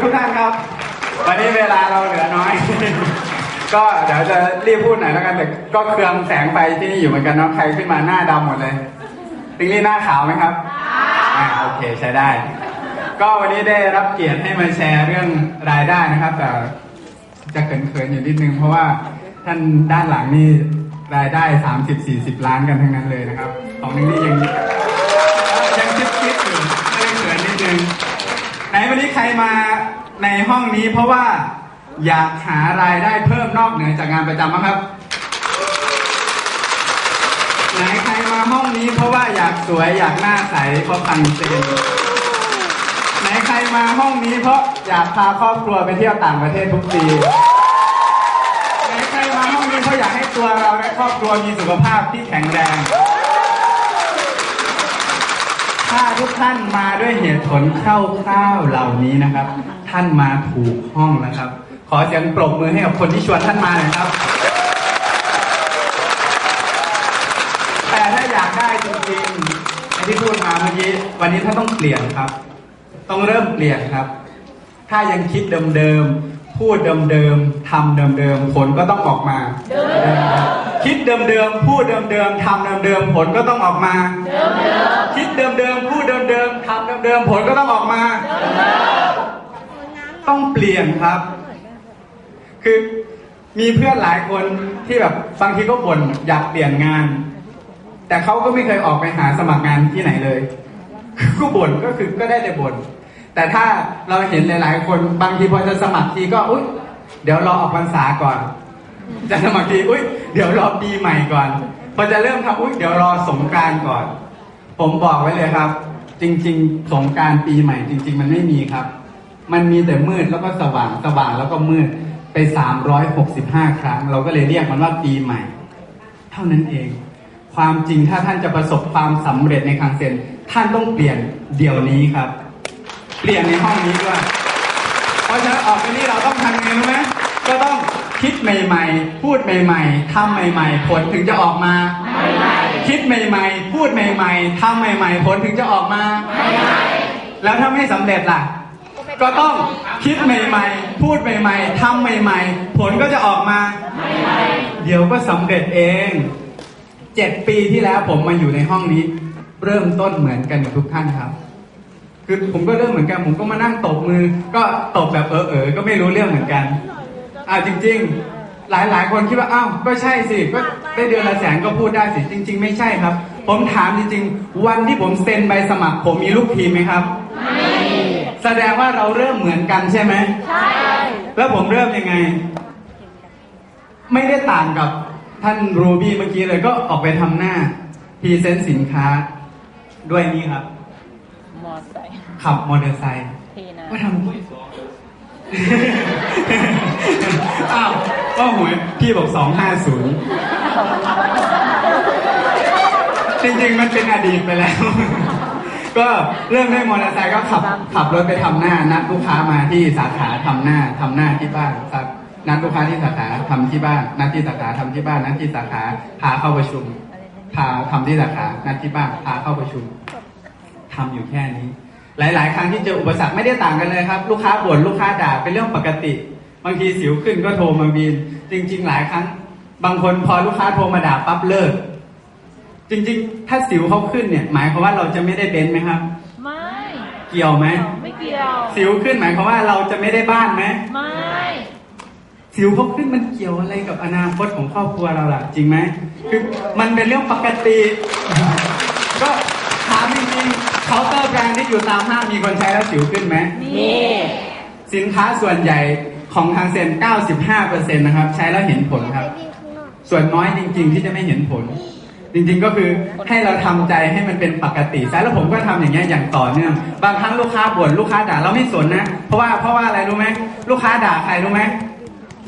เวลาเราเหลือน้อย ก็เดี๋ยวจะรีบพูดหน่อยแล้วกันแต่ก็เครืองแสงไฟที่นี่อยู่เหมือนกันเนาะใครขึ้นมาหน้าดำหมดเลยติงลี่หน้าขาวไหมครับอ่าโอเคใช้ได้ ก็วันนี้ได้รับเกียรติให้มาแชร์เรื่องรายได้นะครับ แต่จะเขินๆอยู่นิดนึง เพราะว่าท่านด้านหลังนี่รายได้ 30-40 ล้านกันทั้งนั้นเลยนะครับ ของนึงนี่ยังยังคิดๆอยู่ก็เลยเขินนิดนึง ไหนวันนี้ใครมาในห้องนี้เพราะว่าอยากหารายได้เพิ่มนอกเหนือจากงานประจำบ้างครับ ไหนใครมาห้องนี้เพราะว่าอยากสวยอยากหน้าใสเพราะพันเซนไหนใครมาห้องนี้เพราะอยากพาครอบครัวไปเที่ยวต่างประเทศทุกปีไหนใครมาห้องนี้เพราะอยากให้ตัวเราและครอบครัวมีสุขภาพที่แข็งแรง ถ้าทุกท่านมาด้วยเหตุผลคร่าวๆเหล่านี้นะครับ ท่านมาถูกห้องแล้วครับ ขอเสียงปรบมือให้กับคนที่ชวนท่านมาหน่อยครับ แต่ถ้าอยากได้จริงๆที่พูดมาเมื่อกี้วันนี้ท่านต้องเปลี่ยนครับ ต้องเริ่มเปลี่ยนครับ ถ้ายังคิดเดิมๆพูดเดิมๆทำเดิมๆผลก็ต้องออกมา คิดเดิมๆพูดเดิมๆทำเดิมๆผลก็ต้องออกมา คิดเดิมๆพูดเดิมๆทำเดิมๆผลก็ต้องออกมา ต้องเปลี่ยนครับ คือมีเพื่อนหลายคนที่แบบบางทีก็บ่นอยากเปลี่ยนงาน แต่เขาก็ไม่เคยออกไปหาสมัครงานที่ไหนเลยก็บ่นก็คือก็ได้แต่บ่นแต่ถ้าเราเห็นหลาย ๆ คนบางทีพอจะสมัครทีก็อุ้ยเดี๋ยวรอออกพรรษาก่อน จะสมัครทีอุ้ยเดี๋ยวรอปีใหม่ก่อนพอจะเริ่มทำอุ้ยเดี๋ยวรอสงการก่อน ผมบอกไว้เลยครับ จริง ๆ สงการปีใหม่ จริง ๆ มันไม่มีครับ มันมีแต่มืดแล้วก็สว่างสว่างแล้วก็มืดไป 365 ครั้ง เราก็เลยเรียกมันว่าปีใหม่ เท่านั้นเอง ความจริงถ้าท่านจะประสบความสำเร็จในครั้งเซนท่านต้องเปลี่ยนเดี๋ยวนี้ครับ เปลี่ยนในห้องนี้ด้วยเพราะฉะนั้นออกไปนี้เราต้องทำยังไงรู้ไหม คิดใหม่ๆ พูดใหม่ๆทำใหม่ๆ ผลถึงจะออกมา คิดใหม่ๆ พูดใหม่ๆทำใหม่ๆ ผลถึงจะออกมา แล้วถ้าไม่สำเร็จล่ะ ก็ต้องคิดใหม่ๆ พูดใหม่ๆทำใหม่ๆ ผลก็จะออกมา เดี๋ยวก็สำเร็จเอง เจ็ดปีที่แล้วผมมาอยู่ในห้องนี้ เริ่มต้นเหมือนกันกับทุกท่านครับคือผมก็เริ่มเหมือนกัน ผมก็มานั่งตบมือ ก็ตบแบบเออเออๆก็ไม่รู้เรื่องเหมือนกัน อ่าจริง ๆ หลายหลายๆคนคิดว่าอ้าวก็ใช่สิก็ได้เดือนละแสนก็พูดได้สิจริง ๆ ไม่ใช่ครับ ผมถามจริง ๆ วันที่ผมเซ็นใบสมัคร ผมมีลูกทีมไหมครับแสดงว่าเราเริ่มเหมือนกันใช่ไหมใช่แล้วผมเริ่มยังไง ไม่ได้ต่างกับท่านรูบี้เมื่อกี้เลยก็ออกไปทำหน้าพรีเซนต์สินค้าด้วยนี่ครับมอไซค์ขับมอเตอร์ไซค์เทนะก็ทำ อ้าวก็หวยพี่บอกสองห้าศูนย์จริงๆ มันเป็นอดีตไปแล้ว ก็เริ่มด้วยมอเตอร์ไซค์ก็ขับขับรถไปทำหน้า นัดลูกค้ามาที่สาขาทำหน้าทำหน้าที่บ้านครับนัดลูกค้าที่สาขาทำที่บ้านนัดที่สาขาทำที่บ้านนัดที่สาขาพาเข้าประชุมพาทำที่สาขานัดที่บ้านพาเข้าประชุมทำอยู่แค่นี้ หลาย ๆ ครั้งที่เจออุปสรรคไม่ได้ต่างกันเลยครับ ลูกค้าบ่นลูกค้าด่าเป็นเรื่องปกติ บางทีสิวขึ้นก็โทรมาบีนจริง ๆ หลายครั้ง บางคนพอลูกค้าโทรมาด่าปั๊บเลิก จริง ๆ ถ้าสิวเขาขึ้นเนี่ย หมายความว่าเราจะไม่ได้เบนซ์ไหมครับ ไม่ เกี่ยวไหมไม่เกี่ยว สิวขึ้นหมายความว่าเราจะไม่ได้บ้านไหมไม่สิวเขาขึ้นมันเกี่ยวอะไรกับอนาคตของครอบครัวเราล่ะ จริงไหมคือมันเป็นเรื่องปกติ ก็ถามจริงๆเคาน์เตอร์แบรนด์ที่อยู่ตามห้างมีคนใช้แล้วสิวขึ้นไหมนี่สินค้าส่วนใหญ่ของทางเซน 95%นะครับ ใช้แล้วเห็นผลครับ ส่วนน้อยจริง ๆ ที่จะไม่เห็นผล จริงๆก็คือให้เราทำใจให้มันเป็นปกติซะแล้วผมก็ทำอย่างเงี้ยอย่างต่อเนื่อง บางครั้งลูกค้าบ่นลูกค้าด่าเราไม่สนนะ เพราะว่าเพราะว่าอะไรรู้ไหมลูกค้าด่าใครรู้ไหม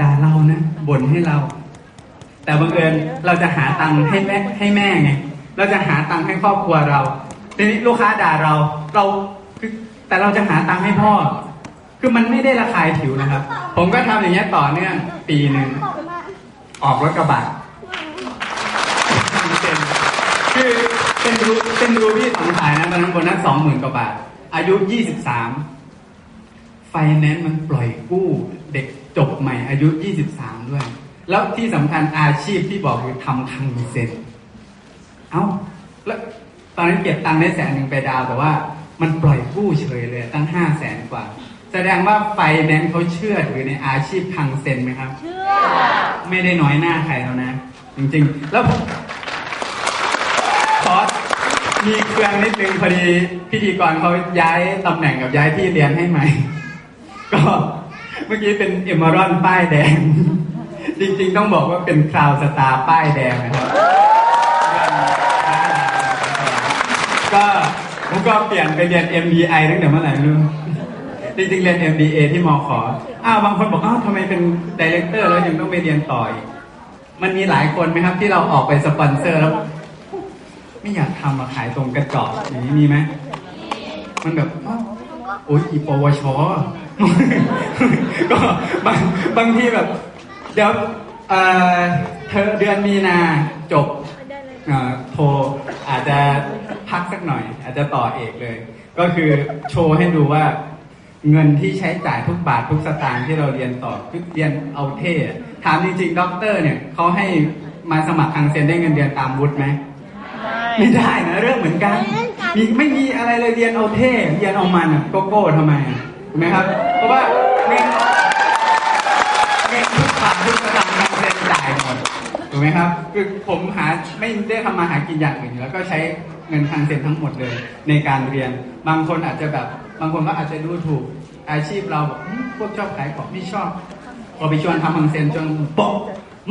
ด่าเรานะบ่นให้เรา แต่บังเอิญเราจะหาตังค์ให้แม่ให้แม่ไงเราจะหาตังค์ให้ครอบครัวเรา ทีนี้ลูกค้าด่าเราเราคือแต่เราจะหาตังค์ให้พ่อ คือมันไม่ได้ระคายผิวนะครับ ผมก็ทำอย่างเงี้ยต่อเนื่องปีหนึ่งออกรถกระบะเป็นคือเป็นรูเป็นรูพี่สองสายนะตอนนั้นคนนั้นสองหมื่นกว่าบาท อายุยี่สิบสามไฟแนนซ์มันปล่อยกู้เด็กจบใหม่อายุ 23 ด้วย แล้วที่สำคัญอาชีพที่บอกคือทำคังเซ็น เอ้า แล้ว อนนั้นเก็บตังค์ได้แสนหนึ่งไปดาวน์แต่ว่ามันปล่อยกู้เฉยเลยตั้งห้าแสนกว่า แสดงว่าไฟแนนซ์เขาเชื่อถือในอาชีพคังเซ็นไหมครับ เชื่อ ไม่ได้น้อยหน้าใครแล้วนะ จริงๆ แล้วผมขอมีเครื่องนิดนึงพอดีพิธีกรเขาย้ายตำแหน่งกับย้ายที่เรียนให้ใหม่ ก็เมื่อกี้เป็นเอม r รอนป้ายแดง จริงๆ ต้องบอกว่าเป็นคราวสตาร์ป้ายแดงนะครับ ก็ผมก็เปลี่ยนไปเรียน MBI ตั้งแต่เมื่อไหร่ไม่รู้จริงๆเรียน MBA ที่มอขออ้าวบางคนบอกอ้าวทำไมเป็นดีเลกเตอร์แล้วยังต้องไปเรียนต่ออีกมันมีหลายคนไหมครับ ที่เราออกไปสปอนเซอร์แล้ว ไม่อยากทำมาขายตรงกระจอกอย่างนี้มีไหมมันแบบโอ๊ยอีปวชก็บางบางทีแบบ เดี๋ยวเออเธอเดือนมีนาจบโทรอาจจะ พักสักหน่อย อาจจะต่อเอกเลย ก็คือโชว์ให้ดูว่าเงินที่ใช้จ่ายทุกบาททุกสตางค์ที่เราเรียนต่อคือเรียนเอาเท่ถามจริงๆด็อกเตอร์เนี่ยเขาให้มาสมัครทางเซ็นได้เงินเดือนตามวุฒิไหมไม่ได้นะเรื่องเหมือนกันมีไม่มีอะไรเลยเรียนเอาเท่เรียนเอามันอะโกโก้ทำไมถูกไหมครับ เพราะว่าเงินเงินทุกบาททุกสตางค์ทางเซ็นจ่ายหมดถูกไหมครับ คือผมหาไม่ได้ทำมาหากินอย่างอื่นแล้วก็ใช้ เงินทางเซ็นทั้งหมดเลยในการเรียน บางคนอาจจะแบบ บางคนก็อาจจะดูถูกอาชีพเราแบบอืมพวกชอบขายของไม่ชอบพอไปชวนทำทางเซ็นจนบอก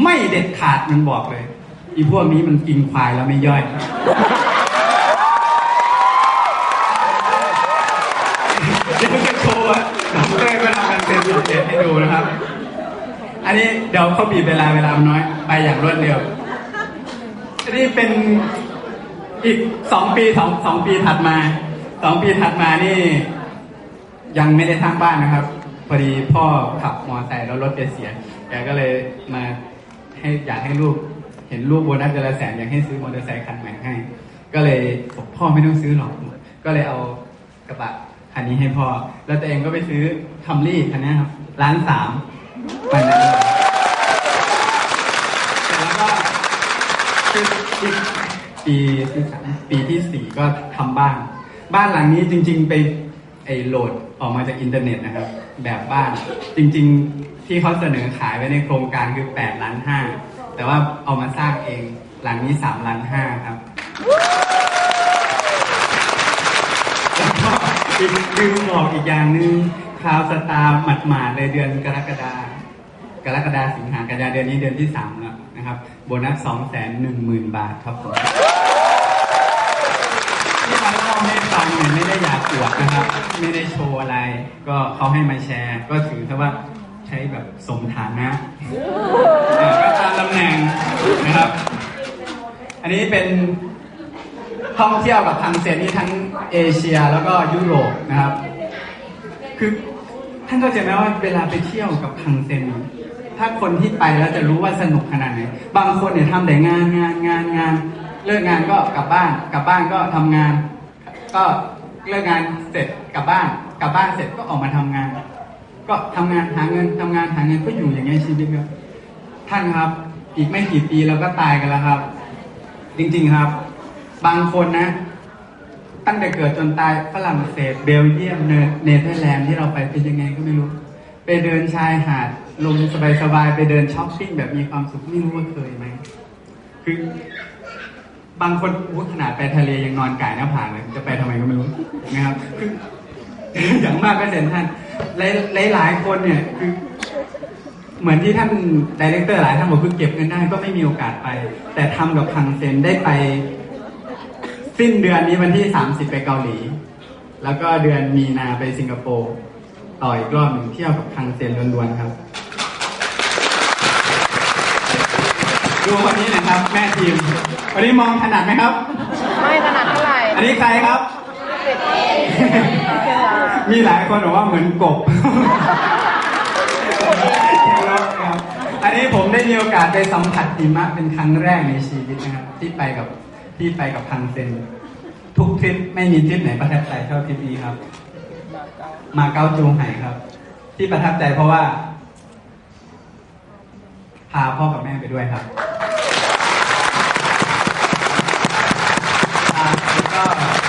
ไม่เด็ดขาดมันบอกเลยอีพวกนี้มันกินควายแล้วไม่ย่อยเดี๋ยวจะโชว์อะเต้ยก็ทำกันเป็นพิเศษให้ดูนะครับ อันนี้เดี๋ยวเขาบีบเวลาเวลามันน้อย ไปอย่างรวดเร็วนนี้เป็น อีกสองปีสองสองปีถัดมาสองปีถัดมานี่ ยังไม่ได้สร้างบ้านนะครับพอดีพ่อขับมอเตอร์ไซค์แล้วรถแกเสียแกก็เลยมาให้อยากให้ลูกเห็นลูกโบนัสเดือนละแสนอยากให้ซื้อมอเตอร์ไซค์คันใหม่ให้ ก็เลยบอกพ่อไม่ต้องซื้อหรอกก็เลยเอากระบะคันนี้ให้พ่อแล้วตัวเองก็ไปซื้อคัมรี่คันนี้ครับล้านสามวันนั้นแล้วก็อีก ปีที่สามปีที่สี่ก็ทำบ้าน บ้านหลังนี้จริง ๆ ไปไอโหลดออกมาจากอินเทอร์เน็ตนะครับ แบบบ้านจริง ๆ ที่เขาเสนอขายไว้ในโครงการคือแปดล้านห้าแต่ว่าเอามาสร้างเองหลังนี้สามล้านห้าครับแล้วก็ลืมบอกอีกอย่างหนึ่งคราวสตาร์หมัดหมาดๆเลยเดือนกรกฎากรกฎาสิงหากันยาเดือนนี้เดือนที่สามแล้วนะครับ โบนัสสองแสนหนึ่งหมื่นบาทครับผม ฟังเนี่ยไม่ได้อยากอวดนะครับ ไม่ได้โชว์อะไร ก็เขาให้มาแชร์ ก็ถือซะว่าใช้แบบสมฐานะก็ตามตำแหน่งนะครับ อันนี้เป็นท่องเที่ยวกับทางเซนนี่ทั้งเอเชียแล้วก็ยุโรปนะครับ คือท่านก็จะไหมว่าเวลาไปเที่ยวกับทางเซนถ้าคนที่ไปแล้วจะรู้ว่าสนุกขนาดไหน บางคนเนี่ยทำแต่งานงานงานงาน เลิกงานก็กลับบ้าน กลับบ้านก็ทำงาน ก็เลิกงานเสร็จกลับบ้าน กลับบ้านเสร็จก็ออกมาทำงาน ก็ทำงานหาเงินทำงานหาเงินก็อยู่อย่างเงี้ยชีวิตครับท่านครับ อีกไม่กี่ปีเราก็ตายกันแล้วครับ จริงๆครับ บางคนนะ ตั้งแต่เกิดจนตายฝรั่งเศสเบลเยียมเนเนเธอร์แลนด์ที่เราไปเป็นยังไงก็ไม่รู้ ไปเดินชายหาดลมสบายๆไปเดินช้อปปิ้งแบบมีความสุขไม่รู้ว่าเคยไหมคือ บางคนอู้ขนาดไปทะเลยังนอนก่ายหน้าผาเลยจะไปทำไมก็ไม่รู้นะครับคืออย่างมากก็เซ็นท่านหลายหลายๆคนเนี่ยคือเหมือนที่ท่านดีเลกเตอร์หลายท่านบอกคือเก็บเงินได้ก็ไม่มีโอกาสไป แต่ทำกับคังเซนได้ไป สิ้นเดือนนี้วันที่30ไปเกาหลี แล้วก็เดือนมีนาไปสิงคโปร์ต่ออีกรอบหนึ่งเที่ยวกับคังเซนล้วนๆครับ ดูคนนี้หนะครับ แม่ทีมวันนี้มองถนัดไหมครับ ไม่ถนัดเท่าไหร่อันนี้ใครครับ มีหลายคนบอกว่าเหมือนกบอันนี้ผมได้มีโอกาสไปสัมผัสหิมะเป็นครั้งแรกในชีวิตนะครับ ที่ไปกับที่ไปกับพังเซนทุกทริปไม่มีทริปไหนประทับใจเท่าทริปนี้ครับ มาเก๊าจูงไห่ครับ ที่ประทับใจเพราะว่า พาพ่อกับแม่ไปด้วยครับแล้วก็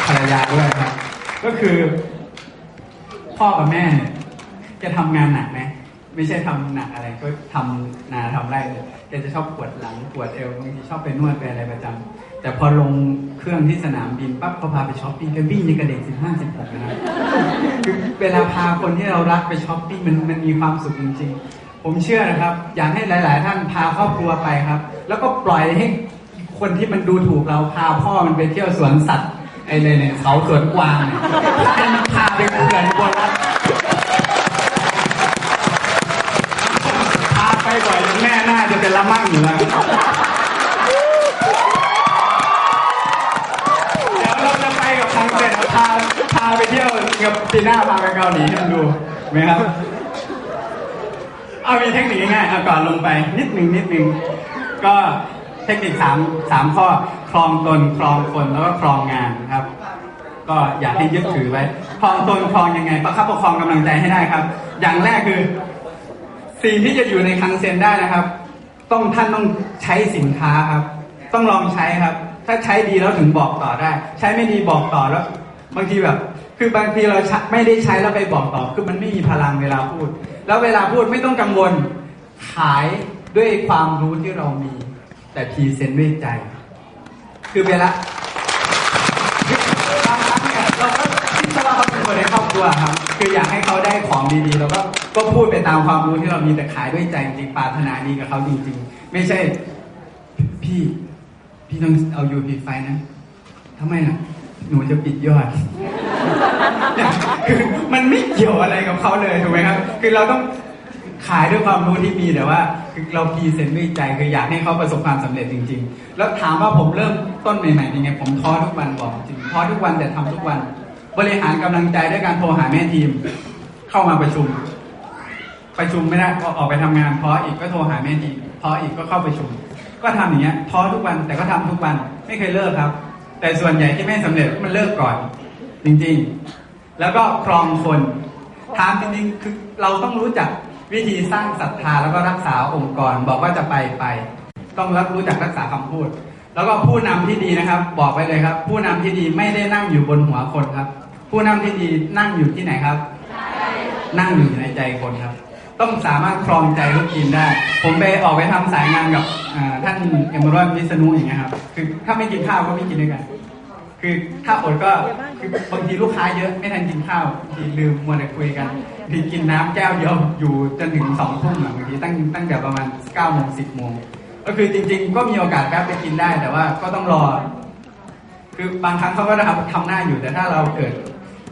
ภรรยาด้วยครับ ก็คือ พ่อกับแม่เนี่ยแกทำงานหนักไหมไม่ใช่ทำหนักอะไรก็ทำนาทำไร่เลยแกจะชอบปวดหลังปวดเอวบางทีชอบไปนวดไปอะไรประจำแต่พอลงเครื่องที่สนามบินปั๊บเขาพาไปช้อปปิ้งแกวิ่งยังกระเด็กสิบห้าสิบหกนะครับคือเวลาพาคนที่เรารักไปช้อปปิ้งมันมันมีความสุขจริงๆ ผมเชื่อนะครับ อยากให้หลาย ๆ ท่านพาครอบครัวไปครับ แล้วก็ปล่อยให้คนที่มันดูถูกเราพาพ่อมันไปเที่ยวสวนสัตว์ไอ้เลยเนี่ยเขาสวนกวางเนี่ยให้มันพาไปเขื่อนอุบนรัฐพาไปบ่อยแม่น่าจะเป็นละมั่งอยู่แล้วเดี๋ยวเราจะไปกับทางเสร็จพาพาไปเที่ยวกับปีหน้าพาไปเกาหลีให้มันดูไหมครับ เอามีเทคนิคง่ายๆเอาก่อนลงไปนิดหนึ่งนิดหนึ่งก็เทคนิคสามสามข้อคลองตนคลองคนแล้วก็คลองงานครับ ก็อยากให้ยึดถือไว้คลองตนคลองยังไงประคับประคองกำลังใจให้ได้ครับ อย่างแรกคือสิ่งที่จะอยู่ในคังเซ็นได้นะครับ ต้องท่านต้องใช้สินค้าครับ ต้องลองใช้ครับ ถ้าใช้ดีแล้วถึงบอกต่อได้ ใช้ไม่ดีบอกต่อแล้ว บางทีแบบ คือบางทีเราไม่ได้ใช้แล้วไปบอกต่อ คือมันไม่มีพลังเวลาพูด แล้วเวลาพูดไม่ต้องกังวล ขายด้วยความรู้ที่เรามี แต่พรีเซนต์ด้วยใจ คือเวลาบางครั้งเนี่ยเราก็คิดว่าเราเป็นคนในครอบครัวครับ คืออยากให้เขาได้ของดีๆเราก็ก็พูดไปตามความรู้ที่เรามีแต่ขายด้วยใจจริงปรารถนาดีกับเขาจริงๆ ไม่ใช่ พี่ พี่ต้องเอาอยู่ปิดไฟนะทำไมล่ะ หนูจะปิดยอด คือมันไม่เกี่ยวอะไรกับเขาเลยถูกไหมครับ คือเราต้องขายด้วยความรู้ที่มีแต่ว่าคือเราพรีเซนต์ด้วยใจคืออยากให้เขาประสบความสำเร็จจริง ๆ แล้วถามว่าผมเริ่มต้นใหม่ๆยังไงผมท้อทุกวันบอกจริงท้อทุกวันแต่ทำทุกวัน บริหารกำลังใจด้วยการโทรหาแม่ทีม เข้ามาประชุม ประชุมไม่ได้พอออกไปทำงานพออีกก็โทรหาแม่ทีมพออีกก็เข้าประชุม ก็ทำอย่างเงี้ยท้อทุกวันแต่ก็ทำทุกวันไม่เคยเลิกครับ แต่ส่วนใหญ่ที่ไม่สำเร็จมันเลิกก่อน จริงๆ แล้วก็ครองคนถามจริงๆคือเราต้องรู้จักวิธีสร้างศรัทธาแล้วก็รักษาองค์กร บอกว่าจะไปไป ต้องรับรู้จักรักษาคำพูด แล้วก็ผู้นำที่ดีนะครับ บอกไว้เลยครับ ผู้นำที่ดีไม่ได้นั่งอยู่บนหัวคนครับ ผู้นำที่ดีนั่งอยู่ที่ไหนครับ นั่งอยู่ในใจคนครับ ต้องสามารถครองใจลูกทีมได้ ผมไปออกไปทำสายงานกับท่านเอมเบอร์วิษณุอย่างเงี้ยครับคือถ้าไม่กินข้าวก็ไม่กินด้วยกัน คือถ้าอดก็คือบางทีลูกค้าเยอะไม่ทันกินข้าวบางทีลืมมัวแต่คุยกันบางทีกินน้ำแก้วเดียวอยู่จนถึงสองทุ่มบางทีตั้งตั้งแต่ประมาณเก้าโมงสิบโมงก็คือจริง ๆ ก็มีโอกาสแป๊บไปกินได้แต่ว่าก็ต้องรอ คือบางครั้งเขาก็ทำทำหน้าอยู่แต่ถ้าเราเกิด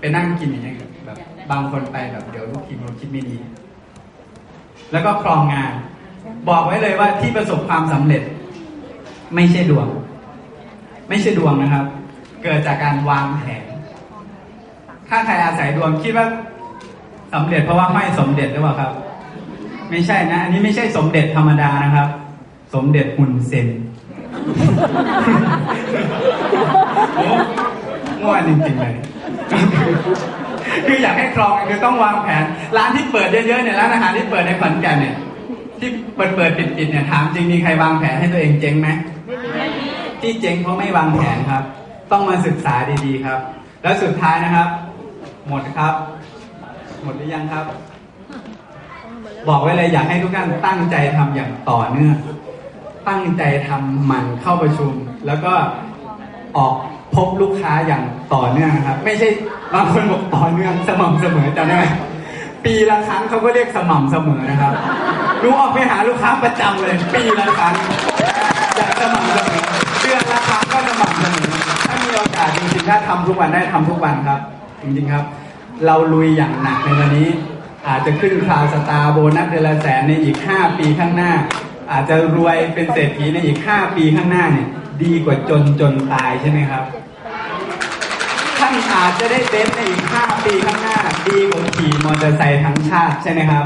ไปนั่งกินอย่างเงี้ยแบบบางคนไปแบบเดี๋ยวลูกทีมเราคิดไม่ดี แล้วก็ครองงาน บอกไว้เลยว่าที่ประสบความสำเร็จ ไม่ใช่ดวง ไม่ใช่ดวงนะครับ เกิดจากการวางแผน ถ้าใครอาศัยดวงคิดว่าสำเร็จเพราะว่าไม่สมเด็จหรือเปล่าครับ ไม่ใช่นะ อันนี้ไม่ใช่สมเด็จธรรมดานะครับ สมเด็จหุ่นเซนโอ้ง่วนจริงๆเลยคืออยากให้ครองคือต้องวางแผน ร้านที่เปิดเยอะๆเนี่ยร้านอาหารที่เปิดในขอนแก่นเนี่ย ที่เปิดเปิดปิดปิดๆเนี่ยถามจริงมีใครวางแผนให้ตัวเองเจ๊งไหมที่เจ๊งเพราะไม่วางแผนครับ ต้องมาศึกษาดีๆครับ แล้วสุดท้ายนะครับ หมดครับ หมดหรือยังครับ บอกไว้เลยอยากให้ทุกท่านตั้งใจทำอย่างต่อเนื่องตั้งใจทำหมันเข้าประชุม แล้วก็ออกพบลูกค้าอย่างต่อเนื่องครับ ไม่ใช่บางคนบอกต่อเนื่องสม่ำเสมอจำได้ไหมปีละครั้งเขาก็เรียกสม่ำเสมอนะครับรู้ออกไปหาลูกค้าประจำเลย ปีละครั้งอย่างสม่ำเสมอาสจริงๆถ้าทำทุกวันได้ทำทุกวันครับ จริงๆครับ เราลุยอย่างหนักในวันนี้ อาจจะขึ้นคราวสตาร์โบนัสเดือนละแสนในอีก 5 ปีข้างหน้า อาจจะรวยเป็นเศรษฐีในอีก 5 ปีข้างหน้าเนี่ย ดีกว่าจนจนตายใช่ไหมครับท่านอาจจะได้เบนซ์ในอีก 5 ปีข้างหน้า ดีกว่าขี่มอเตอร์ไซค์ทั้งชาติใช่ไหมครับ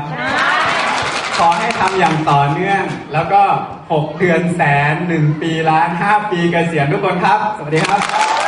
ขอให้ทำอย่างต่อเนื่อง แล้วก็ 6 เดือนแสน 1 ปีล้าน 5 ปีเกษียณทุกคนครับ สวัสดีครับ